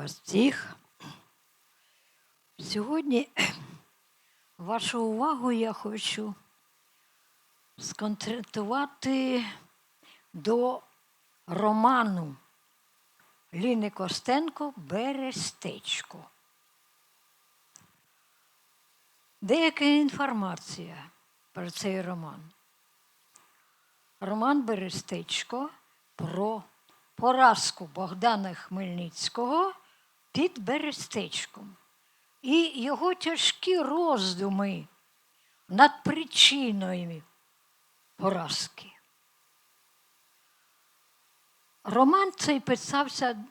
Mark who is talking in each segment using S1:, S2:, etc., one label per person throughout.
S1: вас всіх. Сьогодні вашу увагу я хочу сконцентрувати до роману Ліни Костенко Берестечко. Деяка інформація про цей роман. Роман Берестечко про поразку Богдана Хмельницького під Берестечком і його тяжкі роздуми над причиною поразки. Роман цей писався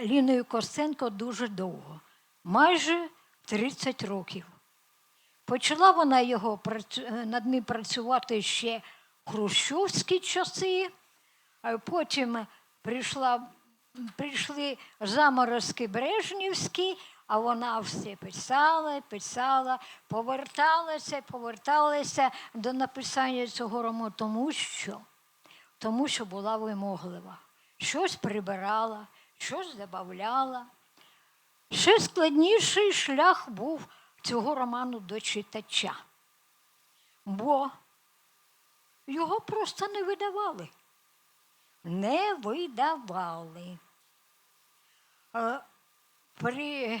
S1: Ліною Костенко дуже довго, майже 30 років. Почала вона його над ним працювати ще в хрущовські часи, а потім прийшла, прийшли заморозки Брежнівські, а вона все писала, писала, поверталася, поверталася до написання цього роману, тому що, тому що була вимоглива. Щось прибирала, щось додавала. Ще складніший шлях був цього роману до читача, бо його просто не видавали. Не видавали. При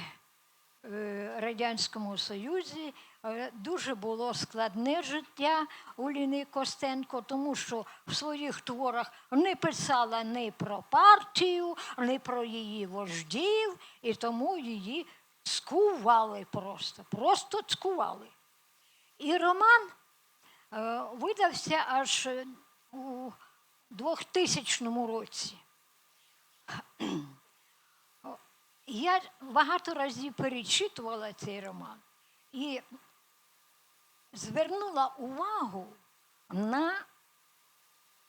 S1: е, Радянському Союзі е, дуже було складне життя у Ліни Костенко, тому що в своїх творах не писала ні про партію, ні про її вождів, і тому її цкували просто, просто цкували. І роман е, видався аж у 2000 році. Я багато разів перечитувала цей роман і звернула увагу на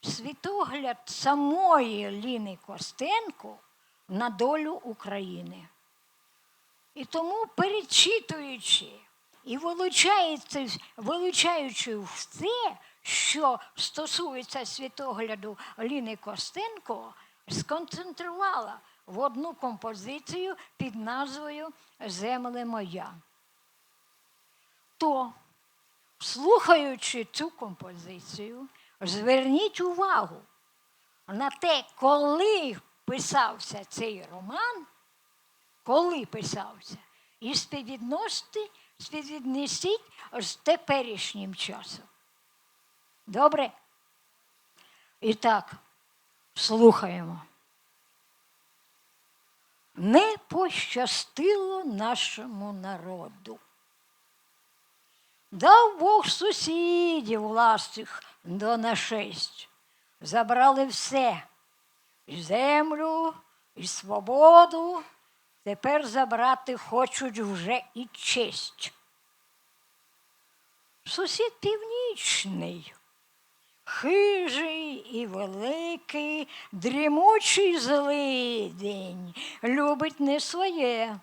S1: світогляд самої Ліни Костенко на долю України. І тому, перечитуючи і вилучаючи, все, що стосується світогляду Ліни Костенко, сконцентрувала в одну композицію під назвою Земле моя. То, слухаючи цю композицію, зверніть увагу на те, коли писався цей роман, коли писався, і співвіднесіть з теперішнім часом. Добре? І так, слухаємо. Не пощастило нашому народу. Дав Бог сусідів властих до нашесть. Забрали все і землю, і свободу. Тепер забрати хочуть вже і честь. Сусід північний, хижий і великий, дрімучий злий день, любить не своє.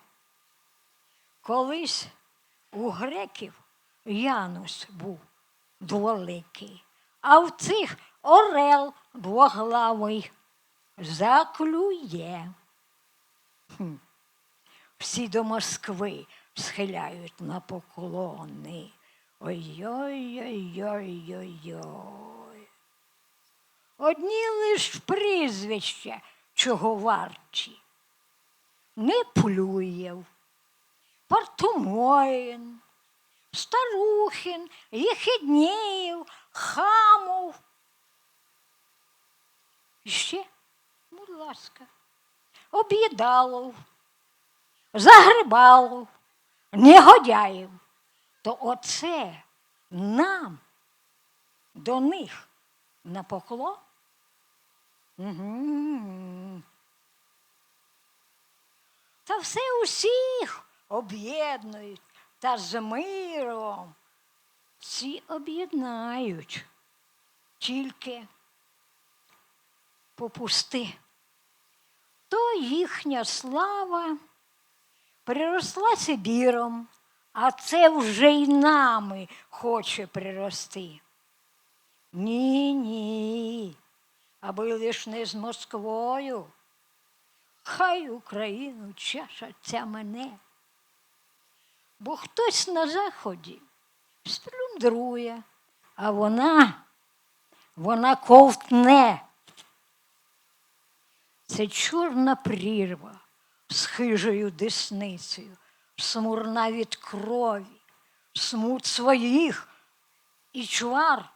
S1: Колись у греків Янус був дволикий, а в цих орел двоглавий заклює. Хм. Всі до Москви схиляють на поклони. Ой-ой-ой-ой-ой-ой. Одні лиш прізвища, чого варті. Не Плюєв, Партумоїн, Старухін, Єхиднєєв, Хамов. Ще, будь ласка, Об'єдалов, Загребалов, Негодяєв. То оце нам до них на поклон. Та все усіх об'єднують та з миром. Всі об'єднають, тільки попусти. То їхня слава приросла Сибіром, а це вже й нами хоче прирости. Ні, ні, аби лиш не з Москвою. хай Україну чаша ця мене. Бо хтось на заході сплюндрує, а вона, вона ковтне. Це чорна прірва з хижою десницею, смурна від крові, смут своїх і чвар,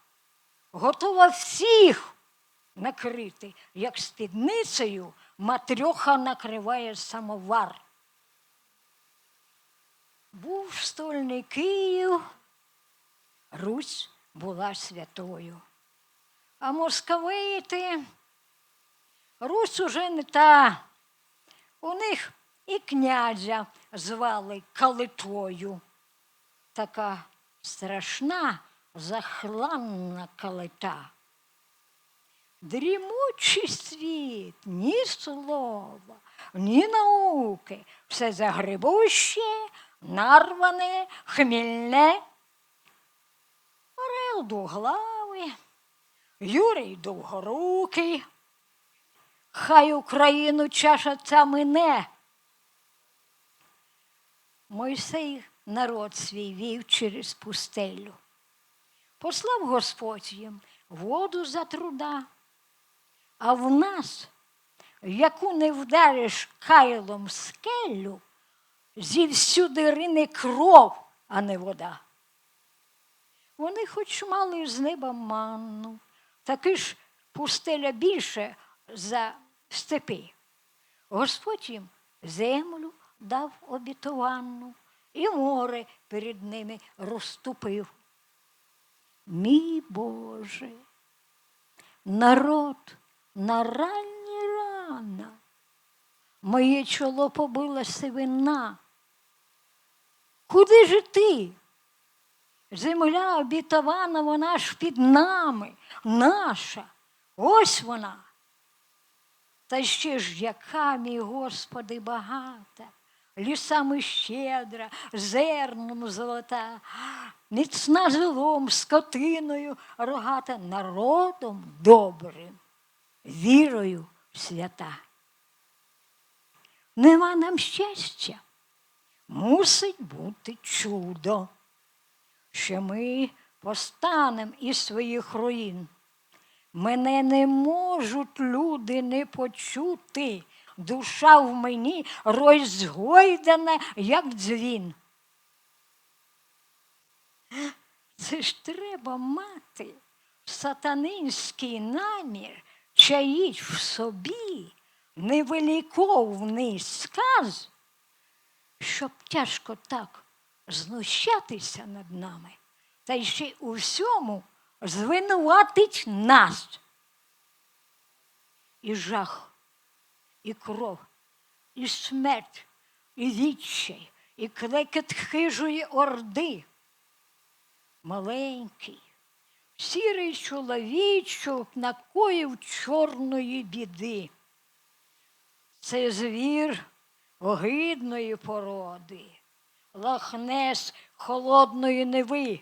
S1: готова всіх накрити, як спідницею матрьоха накриває самовар. Був стольний Київ, Русь була святою. А московити Русь уже не та. У них і князя звали Калитою. Така страшна, захланна калита. Дрімучий світ, ні слова, ні науки, все загребуще, нарване, хмільне. Орел двоглавий, Юрій довгорукий. Хай Україну чаша ця мине. Мойсей народ свій вів через пустелю. Послав Господь їм воду за труда, а в нас, яку не вдариш кайлом скелю, зівсюди рине кров, а не вода. Вони хоч мали з неба манну, таки ж пустеля більше за степи. Господь їм землю дав обітованну, і море перед ними розступив. Мій Боже, народ на ранні рана, моє чоло побила сивина. Куди ж ти? Земля обітована, вона ж під нами, наша. Ось вона. Та ще ж яка, мій Господи, багата, лісами щедра, зерном золота, міцна зелом, скотиною рогата, народом добрим, вірою свята. Нема нам щастя, мусить бути чудо, що ми постанем із своїх руїн. Мене не можуть люди не почути. Душа в мені розгойдана, як дзвін. Це ж треба мати сатанинський намір чаїть в собі невеликовний сказ, щоб тяжко так знущатися над нами, та ще у всьому звинуватить нас. І жах, і кров, і смерть, і відчай, і клекет хижої орди. Маленький, сірий чоловічок накоїв чорної біди. Це звір огидної породи, лахнес холодної неви.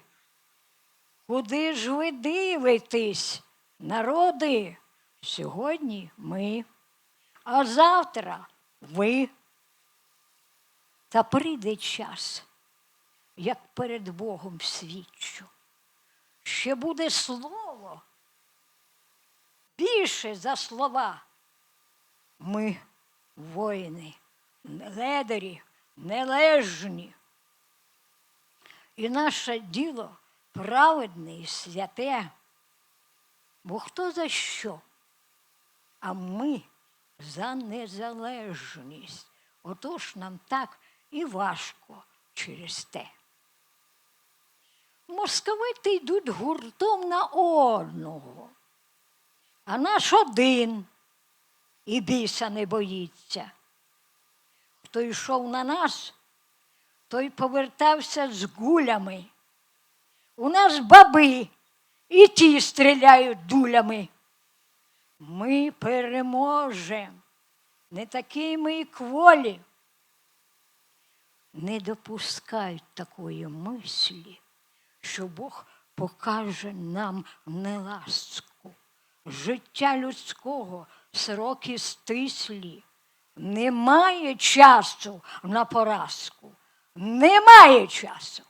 S1: Куди ж ви дивитесь, народи? Сьогодні ми, а завтра ви. Та прийде час, як перед Богом свідчу. Ще буде слово більше за слова. Ми воїни, ледарі, нележні. І наше діло праведне і святе, бо хто за що? А ми за незалежність. Отож нам так і важко через те. Московити йдуть гуртом на одного, а наш один і біса не боїться. Хто йшов на нас, той повертався з гулями. У нас баби і ті стріляють дулями. Ми переможемо, не такі ми і кволі. Не допускають такої мислі, що Бог покаже нам неласку. Життя людського сроки стислі, немає часу на поразку. Немає часу.